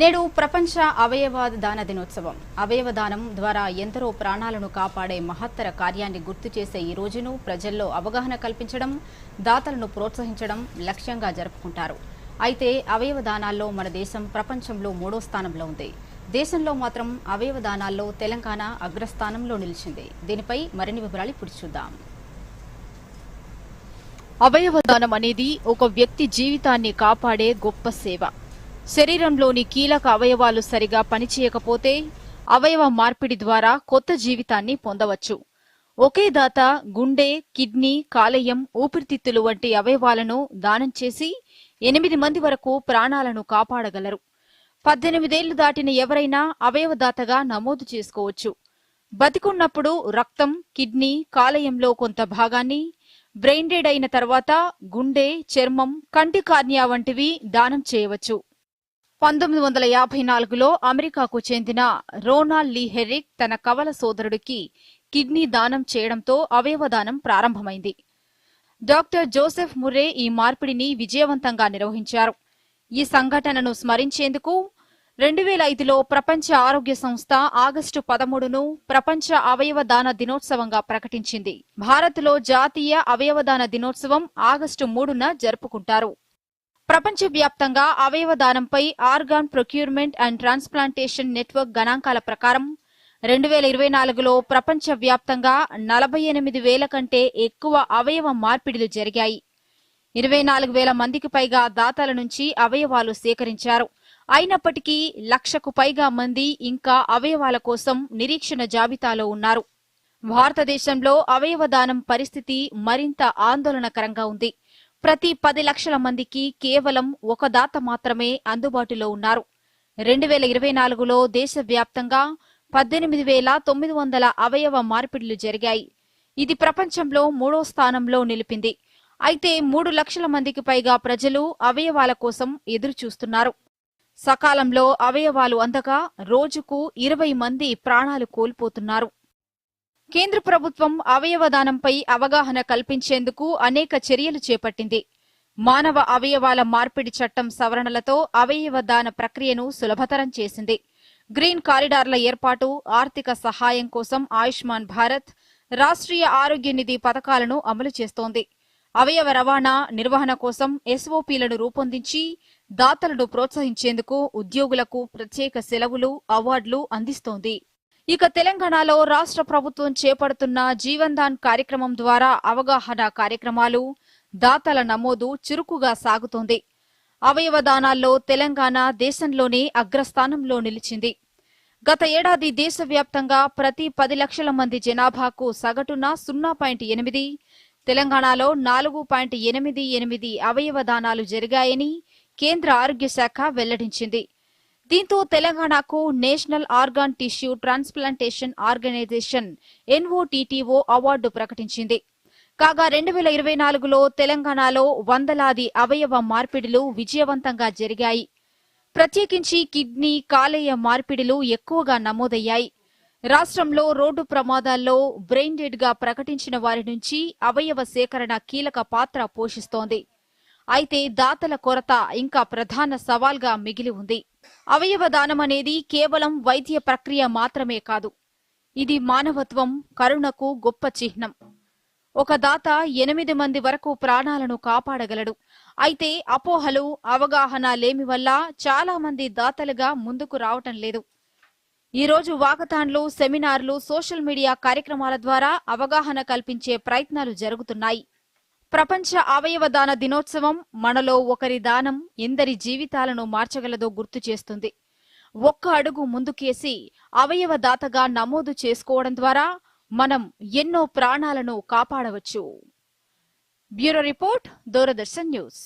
నేడు ప్రపంచ అవయవ దాన దినోత్సవం. అవయవ దానం ద్వారా ఎందరో ప్రాణాలను కాపాడే మహత్తర కార్యాన్ని గుర్తు చేసే ఈ రోజును ప్రజల్లో అవగాహన కల్పించడం దాతలను ప్రోత్సహించడం లక్ష్యంగా జరుపుకుంటారు. అయితే అవయవ దానాల్లో మన దేశం ప్రపంచంలో మూడో స్థానంలో ఉంది. దేశంలో మాత్రం అవయవ దానాల్లో తెలంగాణ అగ్రస్థానంలో నిలిచింది. దీనిపై మరిన్ని వివరాలు ఇప్పుడు చూద్దాం. అవయవదానం అనేది ఒక వ్యక్తి జీవితాన్ని కాపాడే గొప్ప సేవ. శరీరంలోని కీలక అవయవాలు సరిగా పనిచేయకపోతే అవయవ మార్పిడి ద్వారా కొత్త జీవితాన్ని పొందవచ్చు. ఒకే దాత గుండె కిడ్నీ కాలేయం ఊపిరితిత్తులు వంటి అవయవాలను దానం చేసి ఎనిమిది మంది వరకు ప్రాణాలను కాపాడగలరు. పద్దెనిమిదేళ్ళు దాటిన ఎవరైనా అవయవదాతగా నమోదు చేసుకోవచ్చు. బతికున్నప్పుడు రక్తం కిడ్నీ కాలేయంలో కొంత భాగాన్ని బ్రెయిన్ డెడ్ అయిన తర్వాత గుండె చర్మం కంటి కార్నియా వంటివి దానం చేయవచ్చు. పంతొమ్మిది వందల యాభై నాలుగులో అమెరికాకు చెందిన రోనాల్డ్ లీ హెర్రిక్ తన కవల సోదరుడికి కిడ్నీ దానం చేయడంతో అవయవదానం ప్రారంభమైంది. డాక్టర్ జోసెఫ్ ముర్రే ఈ మార్పిడిని విజయవంతంగా నిర్వహించారు. ఈ సంఘటనను స్మరించేందుకు రెండు వేల ఐదులో ప్రపంచ ఆరోగ్య సంస్థ ఆగస్టు పదమూడును ప్రపంచ అవయవదాన దినోత్సవంగా ప్రకటించింది. భారత్లో జాతీయ అవయవదాన దినోత్సవం ఆగస్టు మూడున జరుపుకుంటారు. ప్రపంచవ్యాప్తంగా అవయవదానంపై organ procurement and transplantation network గణాంకాల ప్రకారం రెండు వేల ఇరవై నాలుగులో ప్రపంచవ్యాప్తంగా నలభై ఎనిమిది వేల కంటే ఎక్కువ అవయవ మార్పిడిలు జరిగాయి. ఇరవై నాలుగు వేల మందికి పైగా దాతల నుంచి అవయవాలు సేకరించారు. అయినప్పటికీ లక్షకు పైగా మంది ఇంకా అవయవాల కోసం నిరీక్షణ జాబితాలో ఉన్నారు. భారతదేశంలో అవయవదానం పరిస్థితి మరింత ఆందోళనకరంగా ఉంది. ప్రతి పది లక్షల మందికి కేవలం ఒక దాత మాత్రమే అందుబాటులో ఉన్నారు. రెండు వేల ఇరవై నాలుగులో దేశవ్యాప్తంగా పద్దెనిమిది వేల తొమ్మిది వందల అవయవ మార్పిడులు జరిగాయి. ఇది ప్రపంచంలో మూడో స్థానంలో నిలిపింది. అయితే మూడు లక్షల మందికి పైగా ప్రజలు అవయవాల కోసం ఎదురు చూస్తున్నారు సకాలంలో అవయవాలు అందగా రోజుకు ఇరవై మంది ప్రాణాలు కోల్పోతున్నారు. కేంద్ర ప్రభుత్వం అవయవదానంపై అవగాహన కల్పించేందుకు అనేక చర్యలు చేపట్టింది. మానవ అవయవాల మార్పిడి చట్టం సవరణలతో అవయవ దాన ప్రక్రియను సులభతరం చేసింది. గ్రీన్ కారిడార్ల ఏర్పాటు ఆర్థిక సహాయం కోసం ఆయుష్మాన్ భారత్ రాష్ట్రీయ ఆరోగ్య నిధి పథకాలను అమలు చేస్తోంది. అవయవ రవాణా నిర్వహణ కోసం ఎస్ఓపీలను రూపొందించి దాతలను ప్రోత్సహించేందుకు ఉద్యోగులకు ప్రత్యేక సెలవులు అవార్డులు అందిస్తోంది. ఇక తెలంగాణలో రాష్ట్ర ప్రభుత్వం చేపడుతున్న జీవన్ దాన్ కార్యక్రమం ద్వారా అవగాహన కార్యక్రమాలు దాతల నమోదు చురుకుగా సాగుతోంది. అవయవ దానాల్లో తెలంగాణ దేశంలోనే అగ్రస్థానంలో నిలిచింది. గత ఏడాది దేశవ్యాప్తంగా ప్రతి పది లక్షల మంది జనాభాకు సగటున సున్నా పాయింట్ ఎనిమిది తెలంగాణలో నాలుగు పాయింట్ ఎనిమిది ఎనిమిది అవయవ దానాలు జరిగాయని కేంద్ర ఆరోగ్య శాఖ వెల్లడించింది. దీంతో తెలంగాణకు national organ tissue transplantation organization NOTTO award ప్రకటించింది. కాగా రెండు వేల ఇరవై నాలుగులో తెలంగాణలో వందలాది అవయవ మార్పిడిలు విజయవంతంగా జరిగాయి. ప్రత్యేకించి కిడ్నీ కాలేయ మార్పిడిలు ఎక్కువగా నమోదయ్యాయి. రాష్ట్రంలో రోడ్డు ప్రమాదాల్లో బ్రెయిన్ డెడ్గా ప్రకటించిన వారి నుంచి అవయవ సేకరణ కీలక పాత్ర పోషిస్తోంది. అయితే దాతల కొరత ఇంకా ప్రధాన సవాల్గా మిగిలి ఉంది. అవయవ దానం అనేది కేవలం వైద్య ప్రక్రియ మాత్రమే కాదు. ఇది మానవత్వం కరుణకు గొప్ప చిహ్నం. ఒక దాత ఎనిమిది మంది వరకు ప్రాణాలను కాపాడగలడు. అయితే అపోహలు అవగాహన లేమి వల్ల చాలా మంది దాతలుగా ముందుకు రావటం లేదు. ఈ రోజు వాకథాన్లు సెమినార్లు సోషల్ మీడియా కార్యక్రమాల ద్వారా అవగాహన కల్పించే ప్రయత్నాలు జరుగుతున్నాయి. ప్రపంచ అవయవ దాన దినోత్సవం మనలో ఒకరి దానం ఎందరి జీవితాలను మార్చగలదో గుర్తు చేస్తుంది. ఒక్క అడుగు ముందుకేసి అవయవ దాతగా నమోదు చేసుకోవడం ద్వారా మనం ఎన్నో ప్రాణాలను కాపాడవచ్చు. Bureau report Doordarshan news.